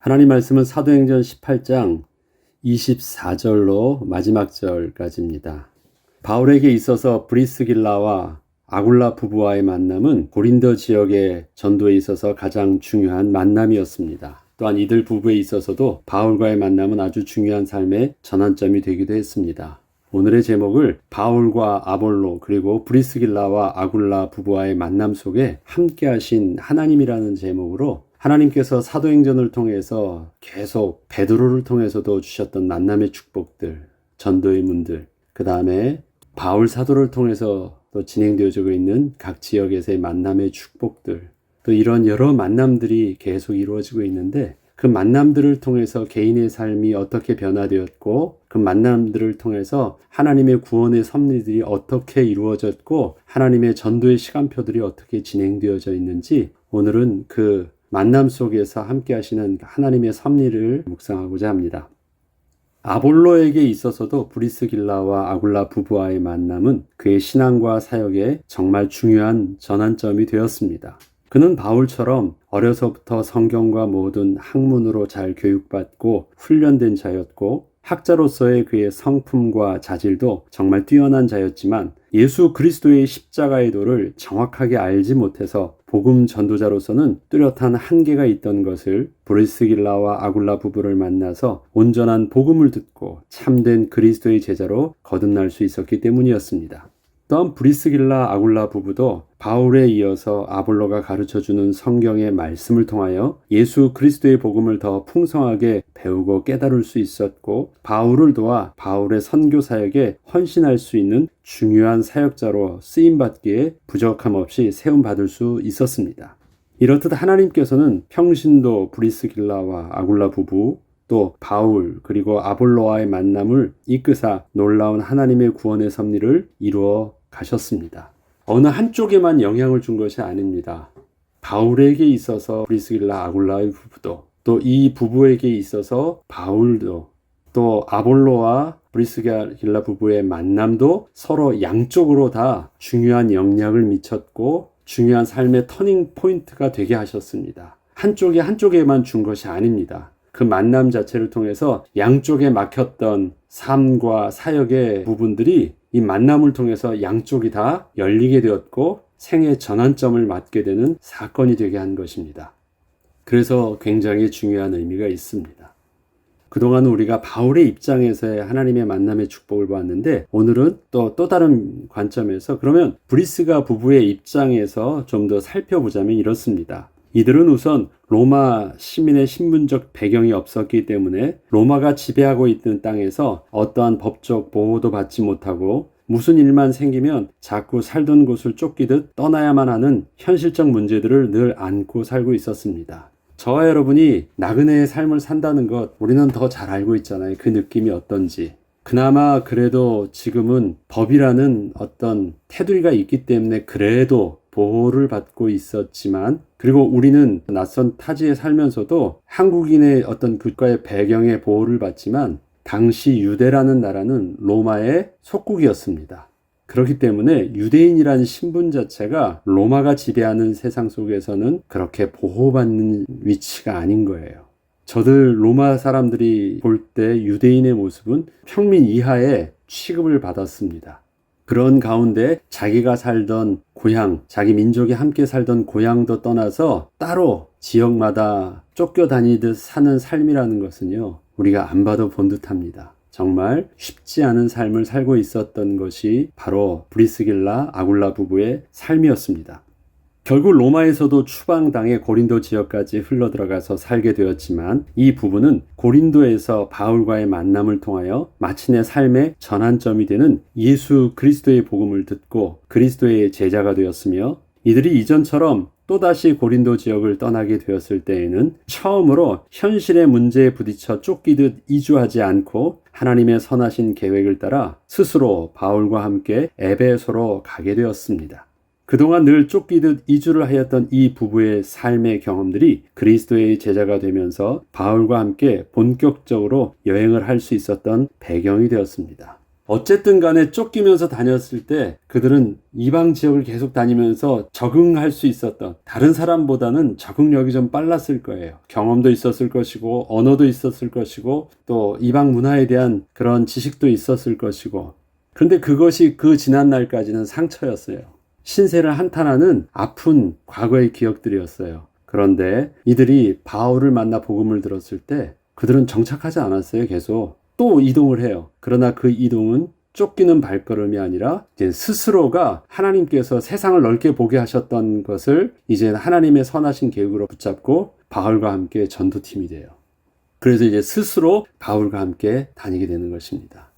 하나님 말씀은 사도행전 18장 24절로 마지막 절까지입니다. 바울에게 있어서 브리스길라와 아굴라 부부와의 만남은 고린도 지역의 전도에 있어서 가장 중요한 만남이었습니다. 또한 이들 부부에 있어서도 바울과의 만남은 아주 중요한 삶의 전환점이 되기도 했습니다. 오늘의 제목을 바울과 아볼로 그리고 브리스길라와 아굴라 부부와의 만남 속에 함께 하신 하나님이라는 제목으로 하나님께서 사도행전을 통해서 계속 베드로를 통해서도 주셨던 만남의 축복들, 전도의 문들, 그 다음에 바울 사도를 통해서 또 진행되어지고 있는 각 지역에서의 만남의 축복들, 또 이런 여러 만남들이 계속 이루어지고 있는데 그 만남들을 통해서 개인의 삶이 어떻게 변화되었고 그 만남들을 통해서 하나님의 구원의 섭리들이 어떻게 이루어졌고 하나님의 전도의 시간표들이 어떻게 진행되어져 있는지 오늘은 그 만남 속에서 함께 하시는 하나님의 섭리를 묵상하고자 합니다. 아볼로에게 있어서도 브리스길라와 아굴라 부부와의 만남은 그의 신앙과 사역에 정말 중요한 전환점이 되었습니다. 그는 바울처럼 어려서부터 성경과 모든 학문으로 잘 교육받고 훈련된 자였고 학자로서의 그의 성품과 자질도 정말 뛰어난 자였지만 예수 그리스도의 십자가의 도를 정확하게 알지 못해서 복음 전도자로서는 뚜렷한 한계가 있던 것을 브리스길라와 아굴라 부부를 만나서 온전한 복음을 듣고 참된 그리스도의 제자로 거듭날 수 있었기 때문이었습니다. 또한 브리스길라 아굴라 부부도 바울에 이어서 아볼로가 가르쳐 주는 성경의 말씀을 통하여 예수 그리스도의 복음을 더 풍성하게 배우고 깨달을 수 있었고 바울을 도와 바울의 선교 사역에 헌신할 수 있는 중요한 사역자로 쓰임 받기에 부족함 없이 세움 받을 수 있었습니다. 이렇듯 하나님께서는 평신도 브리스길라와 아굴라 부부 또 바울 그리고 아볼로와의 만남을 이끄사 놀라운 하나님의 구원의 섭리를 이루어 가셨습니다. 어느 한쪽에만 영향을 준 것이 아닙니다. 바울에게 있어서 브리스길라 아굴라의 부부도 또 이 부부에게 있어서 바울도 또 아볼로와 브리스길라 부부의 만남도 서로 양쪽으로 다 중요한 영향을 미쳤고 중요한 삶의 터닝 포인트가 되게 하셨습니다. 한쪽이 한쪽에만 준 것이 아닙니다. 그 만남 자체를 통해서 양쪽에 막혔던 삶과 사역의 부분들이 이 만남을 통해서 양쪽이 다 열리게 되었고 생의 전환점을 맞게 되는 사건이 되게 한 것입니다. 그래서 굉장히 중요한 의미가 있습니다. 그동안 우리가 바울의 입장에서의 하나님의 만남의 축복을 보았는데 오늘은 또, 또 다른 관점에서 그러면 브리스가 부부의 입장에서 좀 더 살펴보자면 이렇습니다. 이들은 우선 로마 시민의 신분적 배경이 없었기 때문에 로마가 지배하고 있는 땅에서 어떠한 법적 보호도 받지 못하고 무슨 일만 생기면 자꾸 살던 곳을 쫓기듯 떠나야만 하는 현실적 문제들을 늘 안고 살고 있었습니다. 저와 여러분이 나그네의 삶을 산다는 것 우리는 더 잘 알고 있잖아요. 그 느낌이 어떤지. 그나마 그래도 지금은 법이라는 어떤 테두리가 있기 때문에 그래도 보호를 받고 있었지만 그리고 우리는 낯선 타지에 살면서도 한국인의 어떤 국가의 배경에 보호를 받지만 당시 유대라는 나라는 로마의 속국이었습니다. 그렇기 때문에 유대인이라는 신분 자체가 로마가 지배하는 세상 속에서는 그렇게 보호받는 위치가 아닌 거예요. 저들 로마 사람들이 볼 때 유대인의 모습은 평민 이하의 취급을 받았습니다. 그런 가운데 자기가 살던 고향, 자기 민족이 함께 살던 고향도 떠나서 따로 지역마다 쫓겨 다니듯 사는 삶이라는 것은요, 우리가 안 봐도 본 듯합니다. 정말 쉽지 않은 삶을 살고 있었던 것이 바로 브리스길라 아굴라 부부의 삶이었습니다. 결국 로마에서도 추방당해 고린도 지역까지 흘러들어가서 살게 되었지만 이 부부는 고린도에서 바울과의 만남을 통하여 마침내 삶의 전환점이 되는 예수 그리스도의 복음을 듣고 그리스도의 제자가 되었으며 이들이 이전처럼 또다시 고린도 지역을 떠나게 되었을 때에는 처음으로 현실의 문제에 부딪혀 쫓기듯 이주하지 않고 하나님의 선하신 계획을 따라 스스로 바울과 함께 에베소로 가게 되었습니다. 그동안 늘 쫓기듯 이주를 하였던 이 부부의 삶의 경험들이 그리스도의 제자가 되면서 바울과 함께 본격적으로 여행을 할 수 있었던 배경이 되었습니다. 어쨌든 간에 쫓기면서 다녔을 때 그들은 이방 지역을 계속 다니면서 적응할 수 있었던 다른 사람보다는 적응력이 좀 빨랐을 거예요. 경험도 있었을 것이고 언어도 있었을 것이고 또 이방 문화에 대한 그런 지식도 있었을 것이고 그런데 그것이 그 지난 날까지는 상처였어요. 신세를 한탄하는 아픈 과거의 기억들이었어요. 그런데 이들이 바울을 만나 복음을 들었을 때 그들은 정착하지 않았어요. 계속 또 이동을 해요. 그러나 그 이동은 쫓기는 발걸음이 아니라 이제 스스로가 하나님께서 세상을 넓게 보게 하셨던 것을 이제 하나님의 선하신 계획으로 붙잡고 바울과 함께 전도팀이 돼요. 그래서 이제 스스로 바울과 함께 다니게 되는 것입니다.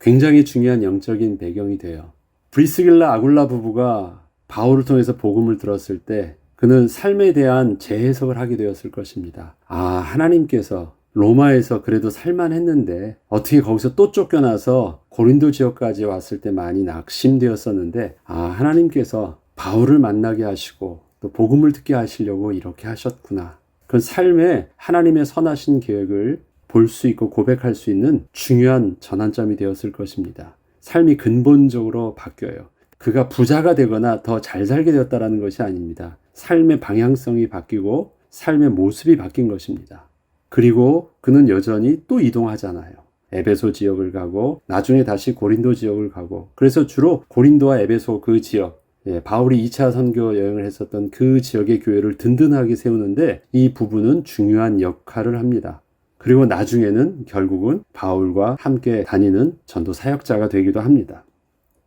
굉장히 중요한 영적인 배경이 돼요. 브리스길라 아굴라 부부가 바울을 통해서 복음을 들었을 때 그는 삶에 대한 재해석을 하게 되었을 것입니다. 아, 하나님께서 로마에서 그래도 살만했는데 어떻게 거기서 또 쫓겨나서 고린도 지역까지 왔을 때 많이 낙심되었었는데 아 하나님께서 바울을 만나게 하시고 또 복음을 듣게 하시려고 이렇게 하셨구나. 그 삶에 하나님의 선하신 계획을 볼 수 있고 고백할 수 있는 중요한 전환점이 되었을 것입니다. 삶이 근본적으로 바뀌어요. 그가 부자가 되거나 더 잘 살게 되었다라는 것이 아닙니다. 삶의 방향성이 바뀌고 삶의 모습이 바뀐 것입니다. 그리고 그는 여전히 또 이동하잖아요. 에베소 지역을 가고 나중에 다시 고린도 지역을 가고 그래서 주로 고린도와 에베소 그 지역 예, 바울이 2차 선교 여행을 했었던 그 지역의 교회를 든든하게 세우는데 이 부분은 중요한 역할을 합니다. 그리고 나중에는 결국은 바울과 함께 다니는 전도 사역자가 되기도 합니다.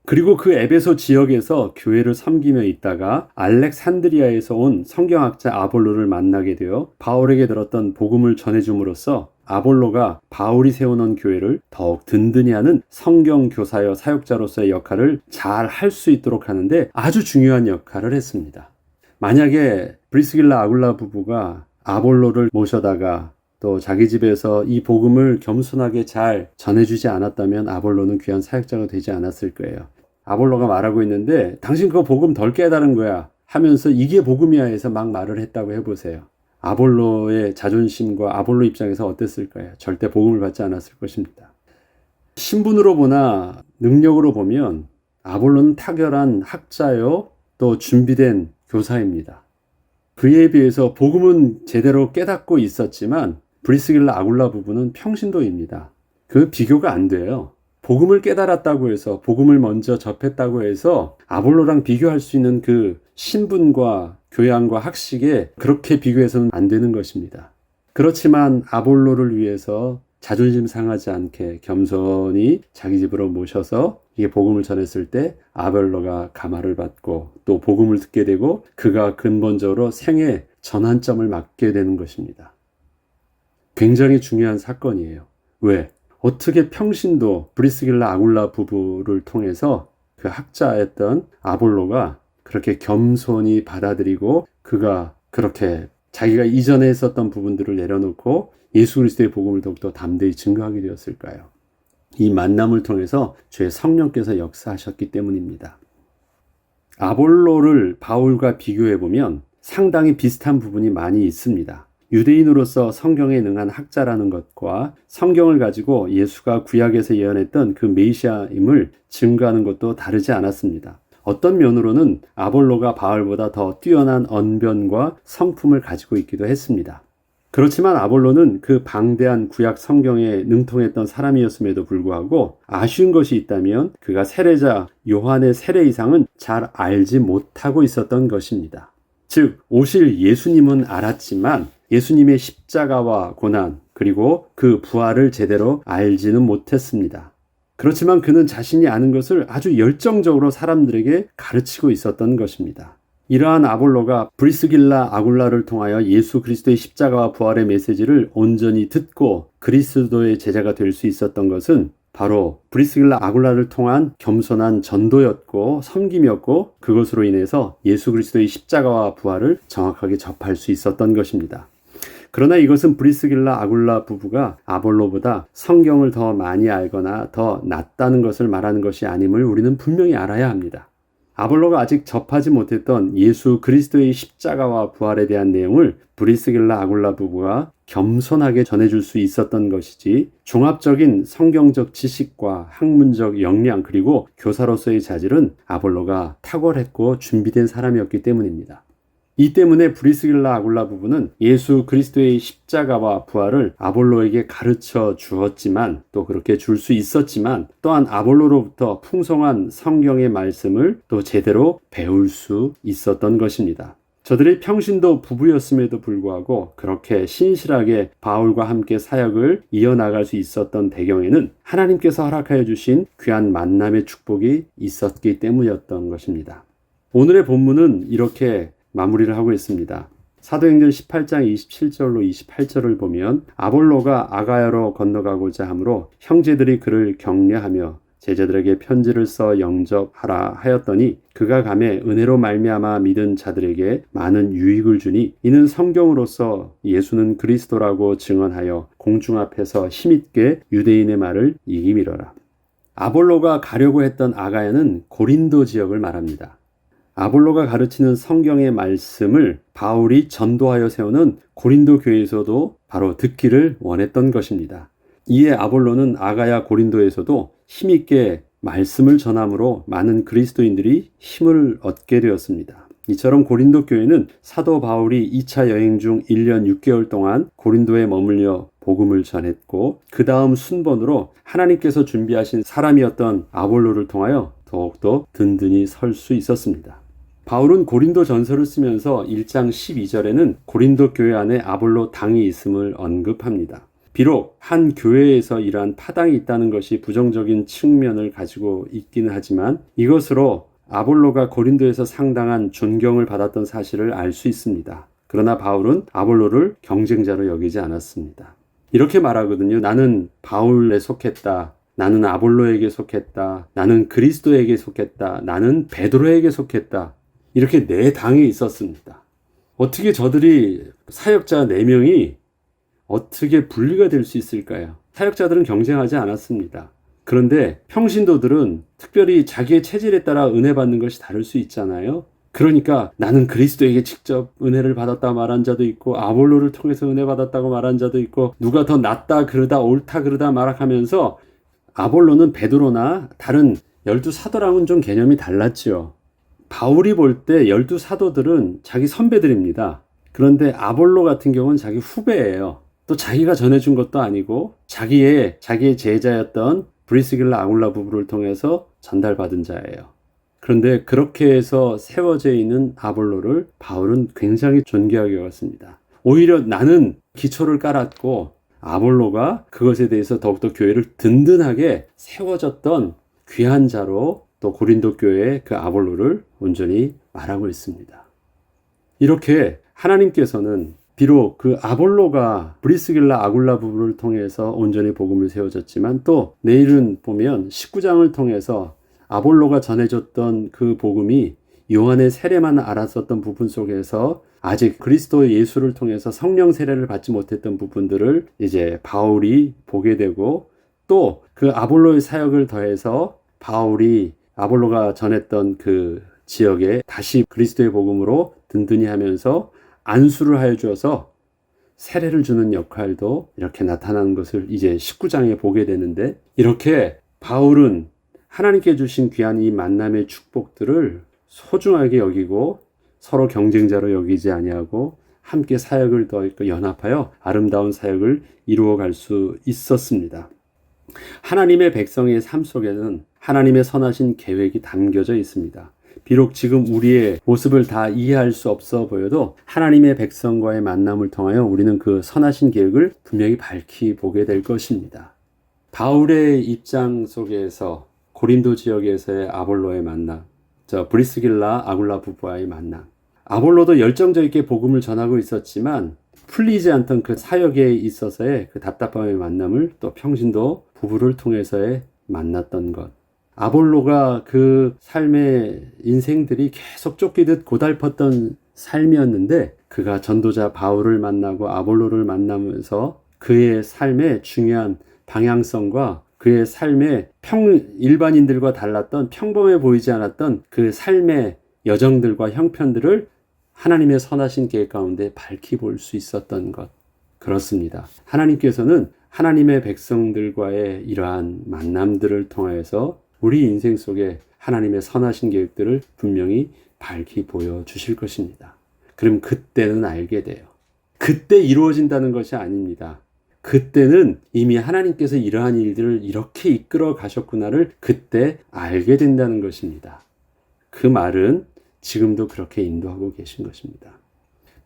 그리고 그 에베소 지역에서 교회를 섬기며 있다가 알렉산드리아에서 온 성경학자 아볼로를 만나게 되어 바울에게 들었던 복음을 전해줌으로써 아볼로가 바울이 세워놓은 교회를 더욱 든든히 하는 성경 교사여 사역자로서의 역할을 잘 할 수 있도록 하는데 아주 중요한 역할을 했습니다. 만약에 브리스길라 아굴라 부부가 아볼로를 모셔다가 또 자기 집에서 이 복음을 겸손하게 잘 전해주지 않았다면 아볼로는 귀한 사역자가 되지 않았을 거예요. 아볼로가 말하고 있는데 당신 그거 복음 덜 깨달은 거야 하면서 이게 복음이야 해서 막 말을 했다고 해보세요. 아볼로의 자존심과 아볼로 입장에서 어땠을 거예요? 절대 복음을 받지 않았을 것입니다. 신분으로 보나 능력으로 보면 아볼로는 탁월한 학자요 또 준비된 교사입니다. 그에 비해서 복음은 제대로 깨닫고 있었지만 브리스길라 아굴라 부부는 평신도입니다. 그 비교가 안 돼요. 복음을 깨달았다고 해서 복음을 먼저 접했다고 해서 아볼로랑 비교할 수 있는 그 신분과 교양과 학식에 그렇게 비교해서는 안 되는 것입니다. 그렇지만 아볼로를 위해서 자존심 상하지 않게 겸손히 자기 집으로 모셔서 이게 복음을 전했을 때 아벨로가 가마를 받고 또 복음을 듣게 되고 그가 근본적으로 생애 전환점을 맞게 되는 것입니다. 굉장히 중요한 사건이에요. 왜? 어떻게 평신도 브리스길라 아굴라 부부를 통해서 그 학자였던 아볼로가 그렇게 겸손히 받아들이고 그가 그렇게 자기가 이전에 했었던 부분들을 내려놓고 예수 그리스도의 복음을 더욱더 담대히 증거하게 되었을까요? 이 만남을 통해서 주의 성령께서 역사하셨기 때문입니다. 아볼로를 바울과 비교해 보면 상당히 비슷한 부분이 많이 있습니다. 유대인으로서 성경에 능한 학자라는 것과 성경을 가지고 예수가 구약에서 예언했던 그 메시아임을 증거하는 것도 다르지 않았습니다. 어떤 면으로는 아볼로가 바울보다 더 뛰어난 언변과 성품을 가지고 있기도 했습니다. 그렇지만 아볼로는 그 방대한 구약 성경에 능통했던 사람이었음에도 불구하고 아쉬운 것이 있다면 그가 세례자 요한의 세례 이상은 잘 알지 못하고 있었던 것입니다. 즉, 오실 예수님은 알았지만 예수님의 십자가와 고난, 그리고 그 부활을 제대로 알지는 못했습니다. 그렇지만 그는 자신이 아는 것을 아주 열정적으로 사람들에게 가르치고 있었던 것입니다. 이러한 아볼로가 브리스길라 아굴라를 통하여 예수 그리스도의 십자가와 부활의 메시지를 온전히 듣고 그리스도의 제자가 될 수 있었던 것은 바로 브리스길라 아굴라를 통한 겸손한 전도였고 섬김이었고 그것으로 인해서 예수 그리스도의 십자가와 부활을 정확하게 접할 수 있었던 것입니다. 그러나 이것은 브리스길라 아굴라 부부가 아볼로보다 성경을 더 많이 알거나 더 낫다는 것을 말하는 것이 아님을 우리는 분명히 알아야 합니다. 아볼로가 아직 접하지 못했던 예수 그리스도의 십자가와 부활에 대한 내용을 브리스길라 아굴라 부부가 겸손하게 전해줄 수 있었던 것이지 종합적인 성경적 지식과 학문적 역량 그리고 교사로서의 자질은 아볼로가 탁월했고 준비된 사람이었기 때문입니다. 이 때문에 브리스길라 아굴라 부부는 예수 그리스도의 십자가와 부활을 아볼로에게 가르쳐 주었지만 또 그렇게 줄 수 있었지만 또한 아볼로로부터 풍성한 성경의 말씀을 또 제대로 배울 수 있었던 것입니다. 저들의 평신도 부부였음에도 불구하고 그렇게 신실하게 바울과 함께 사역을 이어나갈 수 있었던 배경에는 하나님께서 허락하여 주신 귀한 만남의 축복이 있었기 때문이었던 것입니다. 오늘의 본문은 이렇게 마무리를 하고 있습니다. 사도행전 18장 27절로 28절을 보면 아볼로가 아가야로 건너가고자 하므로 형제들이 그를 격려하며 제자들에게 편지를 써 영접하라 하였더니 그가 감에 은혜로 말미암아 믿은 자들에게 많은 유익을 주니 이는 성경으로서 예수는 그리스도라고 증언하여 공중 앞에서 힘있게 유대인의 말을 이기미러라. 아볼로가 가려고 했던 아가야는 고린도 지역을 말합니다. 아볼로가 가르치는 성경의 말씀을 바울이 전도하여 세우는 고린도 교회에서도 바로 듣기를 원했던 것입니다. 이에 아볼로는 아가야 고린도에서도 힘있게 말씀을 전함으로 많은 그리스도인들이 힘을 얻게 되었습니다. 이처럼 고린도 교회는 사도 바울이 2차 여행 중 1년 6개월 동안 고린도에 머물려 복음을 전했고 그 다음 순번으로 하나님께서 준비하신 사람이었던 아볼로를 통하여 더욱더 든든히 설 수 있었습니다. 바울은 고린도 전서를 쓰면서 1장 12절에는 고린도 교회 안에 아볼로 당이 있음을 언급합니다. 비록 한 교회에서 이러한 파당이 있다는 것이 부정적인 측면을 가지고 있기는 하지만 이것으로 아볼로가 고린도에서 상당한 존경을 받았던 사실을 알 수 있습니다. 그러나 바울은 아볼로를 경쟁자로 여기지 않았습니다. 이렇게 말하거든요. 나는 바울에 속했다. 나는 아볼로에게 속했다. 나는 그리스도에게 속했다. 나는 베드로에게 속했다. 이렇게 네 당이 있었습니다. 어떻게 저들이 사역자 네 명이 어떻게 분리가 될 수 있을까요? 사역자들은 경쟁하지 않았습니다. 그런데 평신도들은 특별히 자기의 체질에 따라 은혜 받는 것이 다를 수 있잖아요. 그러니까 나는 그리스도에게 직접 은혜를 받았다 말한 자도 있고 아볼로를 통해서 은혜 받았다고 말한 자도 있고 누가 더 낫다 그러다 옳다 그러다 말하면서 아볼로는 베드로나 다른 열두 사도랑은 좀 개념이 달랐지요. 바울이 볼 때 열두 사도들은 자기 선배들입니다. 그런데 아볼로 같은 경우는 자기 후배예요. 또 자기가 전해준 것도 아니고 자기의 자기의 제자였던 브리스길라 아굴라 부부를 통해서 전달받은 자예요. 그런데 그렇게 해서 세워져 있는 아볼로를 바울은 굉장히 존귀하게 여겼습니다. 오히려 나는 기초를 깔았고 아볼로가 그것에 대해서 더욱더 교회를 든든하게 세워졌던 귀한 자로 또 고린도 교회의 그 아볼로를 온전히 말하고 있습니다. 이렇게 하나님께서는 비록 그 아볼로가 브리스길라 아굴라 부부를 통해서 온전히 복음을 세워졌지만 또 내일은 보면 19장을 통해서 아볼로가 전해줬던 그 복음이 요한의 세례만 알았었던 부분 속에서 아직 그리스도 예수를 통해서 성령 세례를 받지 못했던 부분들을 이제 바울이 보게 되고 또 그 아볼로의 사역을 더해서 바울이 아볼로가 전했던 그 지역에 다시 그리스도의 복음으로 든든히 하면서 안수를 하여 주어서 세례를 주는 역할도 이렇게 나타나는 것을 이제 19장에 보게 되는데 이렇게 바울은 하나님께 주신 귀한 이 만남의 축복들을 소중하게 여기고 서로 경쟁자로 여기지 아니하고 함께 사역을 더 연합하여 아름다운 사역을 이루어 갈 수 있었습니다. 하나님의 백성의 삶 속에는 하나님의 선하신 계획이 담겨져 있습니다. 비록 지금 우리의 모습을 다 이해할 수 없어 보여도 하나님의 백성과의 만남을 통하여 우리는 그 선하신 계획을 분명히 밝히 보게 될 것입니다. 바울의 입장 속에서 고린도 지역에서의 아볼로의 만남, 저 브리스길라 아굴라 부부와의 만남. 아볼로도 열정적 있게 복음을 전하고 있었지만 풀리지 않던 그 사역에 있어서의 그 답답함의 만남을 또 평신도 부부를 통해서의 만났던 것. 아볼로가 그 삶의 인생들이 계속 쫓기듯 고달팠던 삶이었는데 그가 전도자 바울을 만나고 아볼로를 만나면서 그의 삶의 중요한 방향성과 그의 삶의 평 일반인들과 달랐던 평범해 보이지 않았던 그 삶의 여정들과 형편들을 하나님의 선하신 계획 가운데 밝히 볼 수 있었던 것. 그렇습니다. 하나님께서는 하나님의 백성들과의 이러한 만남들을 통하여서 우리 인생 속에 하나님의 선하신 계획들을 분명히 밝히 보여주실 것입니다. 그럼 그때는 알게 돼요. 그때 이루어진다는 것이 아닙니다. 그때는 이미 하나님께서 이러한 일들을 이렇게 이끌어 가셨구나를 그때 알게 된다는 것입니다. 그 말은 지금도 그렇게 인도하고 계신 것입니다.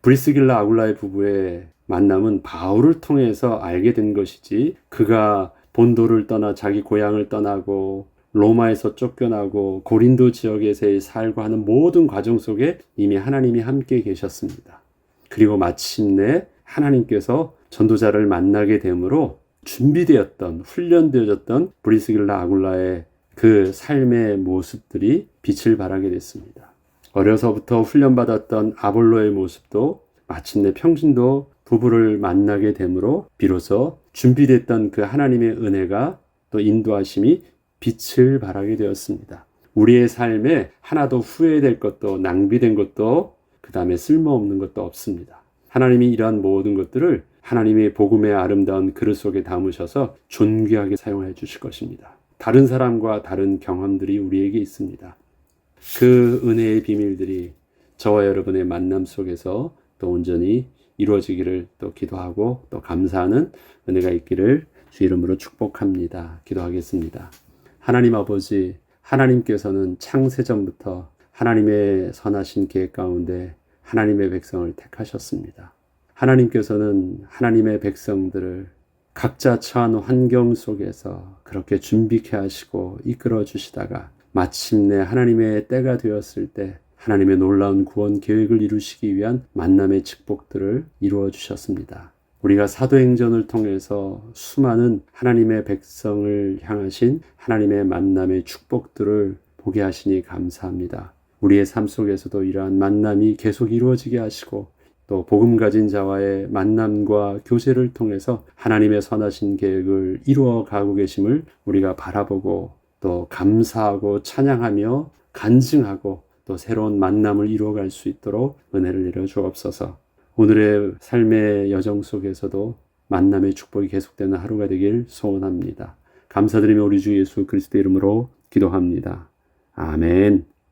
브리스길라 아굴라의 부부의 만남은 바울을 통해서 알게 된 것이지 그가 본도를 떠나 자기 고향을 떠나고 로마에서 쫓겨나고 고린도 지역에서의 살고 하는 모든 과정 속에 이미 하나님이 함께 계셨습니다. 그리고 마침내 하나님께서 전도자를 만나게 되므로 준비되었던 훈련되어졌던 브리스길라 아굴라의 그 삶의 모습들이 빛을 발하게 됐습니다. 어려서부터 훈련받았던 아볼로의 모습도 마침내 평신도 부부를 만나게 되므로 비로소 준비됐던 그 하나님의 은혜가 또 인도하심이 빛을 발하게 되었습니다. 우리의 삶에 하나도 후회될 것도 낭비된 것도 그 다음에 쓸모없는 것도 없습니다. 하나님이 이러한 모든 것들을 하나님의 복음의 아름다운 그릇 속에 담으셔서 존귀하게 사용해 주실 것입니다. 다른 사람과 다른 경험들이 우리에게 있습니다. 그 은혜의 비밀들이 저와 여러분의 만남 속에서 또 온전히 이루어지기를 또 기도하고 또 감사하는 은혜가 있기를 주 이름으로 축복합니다. 기도하겠습니다. 하나님 아버지, 하나님께서는 창세전부터 하나님의 선하신 계획 가운데 하나님의 백성을 택하셨습니다. 하나님께서는 하나님의 백성들을 각자 처한 환경 속에서 그렇게 준비케 하시고 이끌어 주시다가 마침내 하나님의 때가 되었을 때 하나님의 놀라운 구원 계획을 이루시기 위한 만남의 축복들을 이루어 주셨습니다. 우리가 사도행전을 통해서 수많은 하나님의 백성을 향하신 하나님의 만남의 축복들을 보게 하시니 감사합니다. 우리의 삶 속에서도 이러한 만남이 계속 이루어지게 하시고 또 복음 가진 자와의 만남과 교제를 통해서 하나님의 선하신 계획을 이루어 가고 계심을 우리가 바라보고 또 감사하고 찬양하며 간증하고 또 새로운 만남을 이루어갈 수 있도록 은혜를 내려 주옵소서. 오늘의 삶의 여정 속에서도 만남의 축복이 계속되는 하루가 되길 소원합니다. 감사드리며 우리 주 예수 그리스도 이름으로 기도합니다. 아멘.